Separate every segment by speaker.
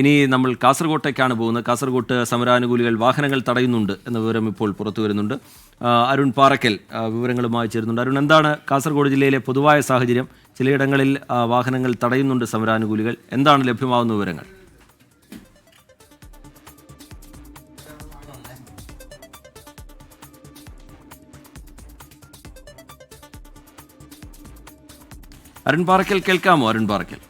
Speaker 1: ഇനി നമ്മൾ കാസർഗോട്ടേക്കാണ് പോകുന്നത്. കാസർഗോട്ട് സമരാനുകൂലികൾ വാഹനങ്ങൾ തടയുന്നുണ്ട് എന്ന വിവരം ഇപ്പോൾ പുറത്തു വരുന്നുണ്ട്. അരുൺ പാറക്കൽ വിവരങ്ങളുമായി ചേരുന്നുണ്ട്. അരുൺ എന്താണ് കാസർഗോഡ് ജില്ലയിലെ പൊതുവായ സാഹചര്യം? ചിലയിടങ്ങളിൽ വാഹനങ്ങൾ തടയുന്നുണ്ട് സമരാനുകൂലികൾ. എന്താണ് ലഭ്യമാകുന്ന വിവരങ്ങൾ? അരുൺ പാറക്കൽ കേൾക്കാമോ? അരുൺ പാറക്കൽ.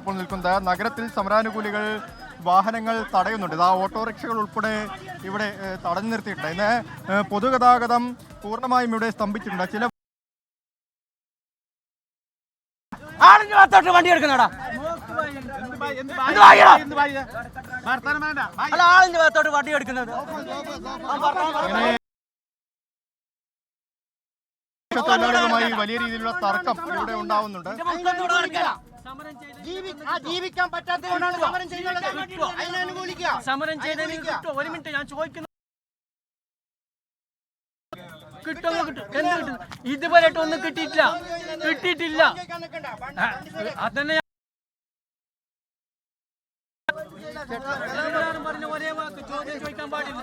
Speaker 2: ഇപ്പോൾ നിൽക്കുന്നത്. നഗരത്തിൽ സമരാനുകൂലികൾ വാഹനങ്ങൾ തടയുന്നുണ്ട്. ഇതാ ഓട്ടോറിക്ഷകൾ ഉൾപ്പെടെ ഇവിടെ തടഞ്ഞു നിർത്തിയിട്ടുണ്ട്. ഇന്ന് പൊതുഗതാഗതം പൂർണമായും ഇവിടെ സ്തംഭിച്ചിട്ടുണ്ട്. ചില
Speaker 3: ആളിഞ്ഞ് ഭാഗത്തോട്ട് വണ്ടി എടുക്കുന്നടാ. അല്ല ആളിഞ്ഞ് ഭാഗത്തോട്ട് വണ്ടി എടുക്കുന്നത്.
Speaker 2: തൊഴിലാളികളുമായി വലിയ രീതിയിലുള്ള തർക്കം ഇവിടെ ഉണ്ടാവുന്നുണ്ട്.
Speaker 3: ജീവിക്കാൻ പറ്റാത്തതുകൊണ്ടാണ് സമരം ചെയ്യുന്നത്. സമരം ചെയ്തതിന് കിട്ടുമോ ഒരു മിനിറ്റ് ഞാൻ ചോദിക്കുന്നു. കിട്ടുമോ? കിട്ടും. എന്ത് കിട്ടും? ഇതുവരെയായിട്ട് ഒന്നും കിട്ടിയിട്ടില്ല. കിട്ടിയിട്ടില്ല. അതന്നെ ഞാൻ- പറഞ്ഞ ഒരേ വാക്ക്. ചോദ്യം ചോദിക്കാൻ പാടില്ല.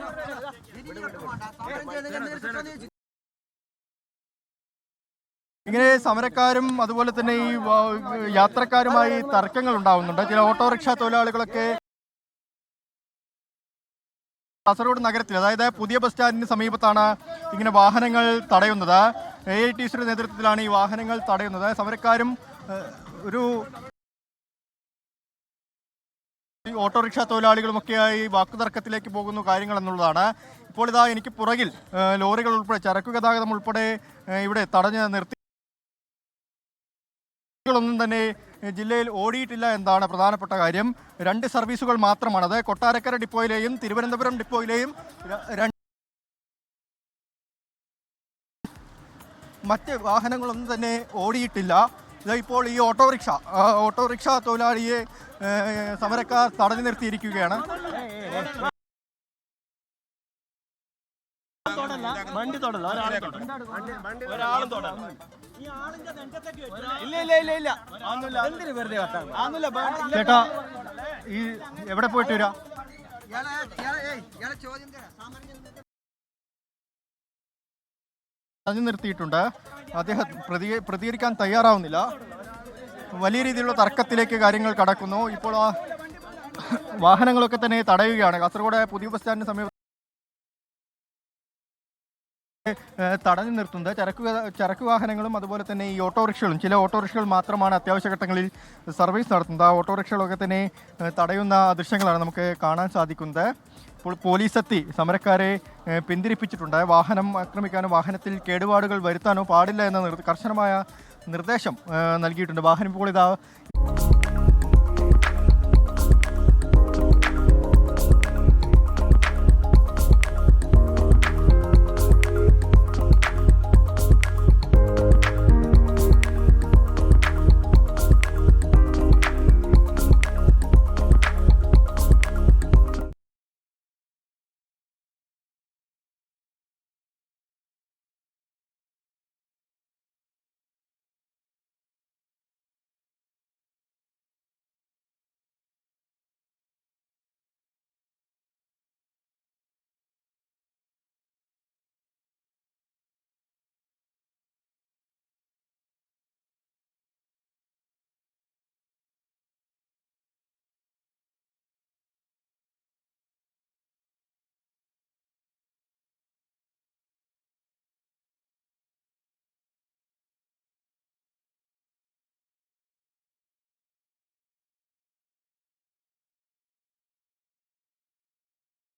Speaker 2: ഇങ്ങനെ സമരക്കാരും അതുപോലെ തന്നെ ഈ യാത്രക്കാരുമായി തർക്കങ്ങൾ ഉണ്ടാവുന്നുണ്ട്. ചില ഓട്ടോറിക്ഷ തൊഴിലാളികളൊക്കെ കാസർഗോഡ് നഗരത്തിൽ അതായത് പുതിയ ബസ് സ്റ്റാൻഡിന് സമീപത്താണ് ഇങ്ങനെ വാഹനങ്ങൾ തടയുന്നത്. എ ഐ ടി സിയുടെ നേതൃത്വത്തിലാണ് ഈ വാഹനങ്ങൾ തടയുന്നത്. സമരക്കാരും ഒരു ഓട്ടോറിക്ഷ തൊഴിലാളികളുമൊക്കെയായി വാക്കുതർക്കത്തിലേക്ക് പോകുന്നു കാര്യങ്ങൾ എന്നുള്ളതാണ്. ഇപ്പോൾ ഇതാ എനിക്ക് പുറകിൽ ലോറികൾ ഉൾപ്പെടെ ചരക്കു ഗതാഗതം ഉൾപ്പെടെ ഇവിടെ തടഞ്ഞ് നിർത്തി ഒന്നും തന്നെ ജില്ലയിൽ ഓടിയിട്ടില്ല എന്നാണ് പ്രധാനപ്പെട്ട കാര്യം. രണ്ട് സർവീസുകൾ മാത്രമാണ് അത് കൊട്ടാരക്കര ഡിപ്പോയിലെയും തിരുവനന്തപുരം ഡിപ്പോയിലെയും രണ്ട് മറ്റ് വാഹനങ്ങളൊന്നും തന്നെ ഓടിയിട്ടില്ല. ഇതാ ഇപ്പോൾ ഈ ഓട്ടോറിക്ഷ ഓട്ടോറിക്ഷ തൊഴിലാളിയെ സമരക്കാർ തടഞ്ഞു നിർത്തിയിരിക്കുകയാണ്.
Speaker 3: വണ്ടി തൊടല്ല. ഒരാളെ ഒരാളും തൊടാം ഇല്ല? ഇല്ല ഇല്ല ഇല്ല. എന്തിനു വെറുതെ കട്ടാണ്
Speaker 2: ചേട്ടാ ഈ എവിടെ പോയിട്ട് വരാ? പറഞ്ഞു നിർത്തിയിട്ടുണ്ട്. അദ്ദേഹം പ്രതി പ്രതികരിക്കാൻ തയ്യാറാവുന്നില്ല. വലിയ രീതിയിലുള്ള തർക്കത്തിലേക്ക് കാര്യങ്ങൾ കടക്കുന്നു. ഇപ്പോൾ ആ വാഹനങ്ങളൊക്കെ തന്നെ തടയുകയാണ്. കാസർഗോഡ് പുതിയ ബസ് സ്റ്റാൻഡിന് സമീപം തടഞ്ഞു നിർത്തുന്നത്. ചരക്ക് ചരക്ക് വാഹനങ്ങളും അതുപോലെ തന്നെ ഈ ഓട്ടോറിക്ഷകളും ചില ഓട്ടോറിക്ഷകൾ മാത്രമാണ് അത്യാവശ്യ ഘട്ടങ്ങളിൽ സർവീസ് നടത്തുന്നത്. ആ ഓട്ടോറിക്ഷകളൊക്കെ തന്നെ തടയുന്ന ദൃശ്യങ്ങളാണ് നമുക്ക് കാണാൻ സാധിക്കുന്നത്. ഇപ്പോൾ പോലീസ് എത്തി സമരക്കാരെ പിന്തിരിപ്പിച്ചിട്ടുണ്ട്. വാഹനം ആക്രമിക്കാനോ വാഹനത്തിൽ കേടുപാടുകൾ വരുത്താനോ പാടില്ല എന്ന കർശനമായ നിർദ്ദേശം നൽകിയിട്ടുണ്ട്. വാഹനം ഇപ്പോൾ ഇതാ